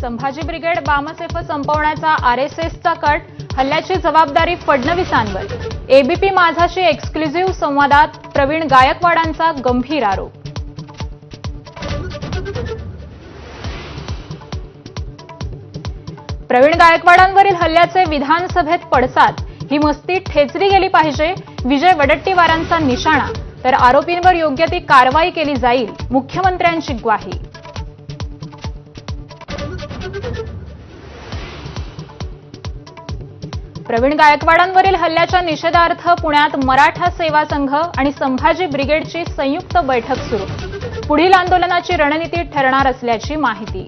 Sambhaji brigade BAMCEF संपवण्याचा आरएसएसचा कट हल्ल्याची जबाबदारी फडणवीसांवर. एबीपी माझाशी एक्सक्लुझिव्ह संवादात प्रवीण गायकवाडांचा गंभीर आरोप. प्रवीण गायकवाडांवरील हल्ल्याचे विधानसभेत पडसाद. ही मस्ती ठेचली गेली पाहिजे विजय वडट्टीवारांचा निशाणा. तर आरोपींवर योग्य ती कारवाई केली जाईल मुख्यमंत्र्यांची ग्वाही. प्रवीण गायकवाडांवरील हल्ल्याच्या निषेधार्थ पुण्यात मराठा सेवा संघ आणि संभाजी ब्रिगेडची संयुक्त बैठक सुरू. पुढील आंदोलनाची रणनीती ठरणार असल्याची माहिती.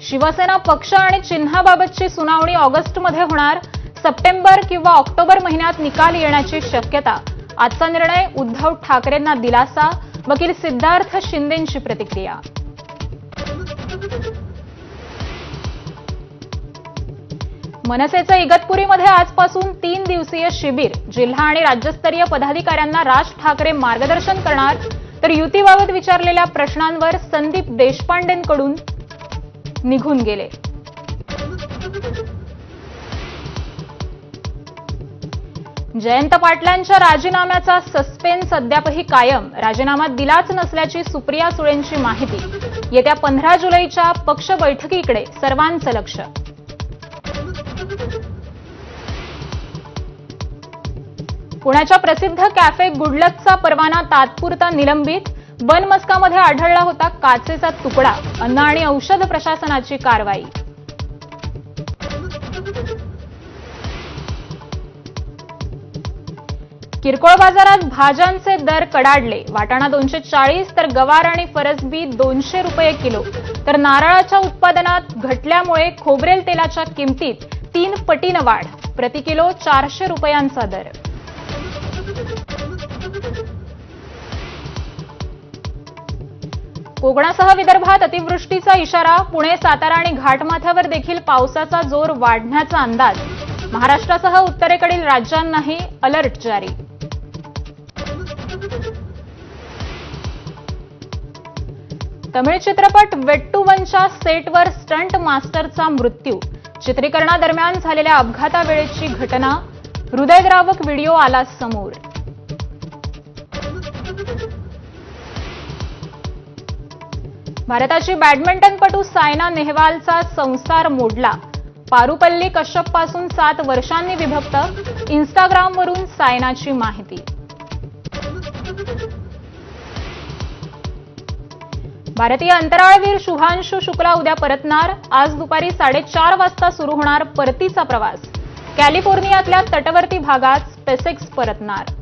शिवसेना पक्ष आणि चिन्हाबाबतची सुनावणी ऑगस्टमध्ये होणार. सप्टेंबर किंवा ऑक्टोबर महिन्यात निकाल येण्याची शक्यता. आजचा निर्णय उद्धव ठाकरेंना दिलासा. वकील सिद्धार्थ शिंदेंची प्रतिक्रिया. मनसेचं इगतपुरीमध्ये आजपासून तीन दिवसीय शिबिर. जिल्हा आणि राज्यस्तरीय पदाधिकाऱ्यांना राज ठाकरे मार्गदर्शन करणार तर युतीबाबत विचारलेल्या प्रश्नांवर संदीप देशपांडेंकडून निघून गेले. जयंत पाटलांच्या राजीनाम्याचा सस्पेन्स अद्यापही कायम. राजीनामा दिलाच नसल्याची सुप्रिया सुळेंची माहिती. येत्या पंधरा जुलैच्या पक्ष बैठकीकडे सर्वांचं लक्ष. पुण्याच्या प्रसिद्ध कॅफे गुडलकचा परवाना तात्पुरता निलंबित. बनमस्कामध्ये आढळला होता काचेचा तुकडा अन्न आणि औषध प्रशासनाची कारवाई. किरकोळ बाजारात भाज्यांचे दर कडाडले. वाटाणा दोनशे चाळीस तर गवार आणि फरसबी दोनशे रुपये किलो. तर नारळाच्या उत्पादनात घटल्यामुळे खोबरेल तेलाच्या किमतीत तीन पटीनं वाढ. प्रति किलो चारशे रुपयांचा दर. कोकणासह विदर्भात अतिवृष्टीचा इशारा पुणे सातारा आणि घाटमाथ्यावर देखील पावसाचा जोर वाढण्याचा अंदाज. महाराष्ट्रासह उत्तरेकडील राज्यांनाही अलर्ट जारी. तमिळ चित्रपट वेट्टू वनच्या सेटवर स्टंट मास्टरचा मृत्यू. चित्रीकरणादरम्यान झालेल्या अपघातावेळेची घटना. हृदयद्रावक व्हिडिओ आला समोर. भारताची बॅडमिंटनपटू सायना नेहवालचा संसार मोडला. पारुपल्ली कश्यपपासून सात वर्षांनी विभक्त इन्स्टाग्रामवरून सायनाची माहिती. भारतीय अंतराळवीर शुभांशु शुक्ला उद्या परतणार. आज दुपारी साडेचार वाजता सुरू होणार परतीचा प्रवास. कॅलिफोर्नियातल्या तटवर्ती भागात स्पेसेक्स परतणार.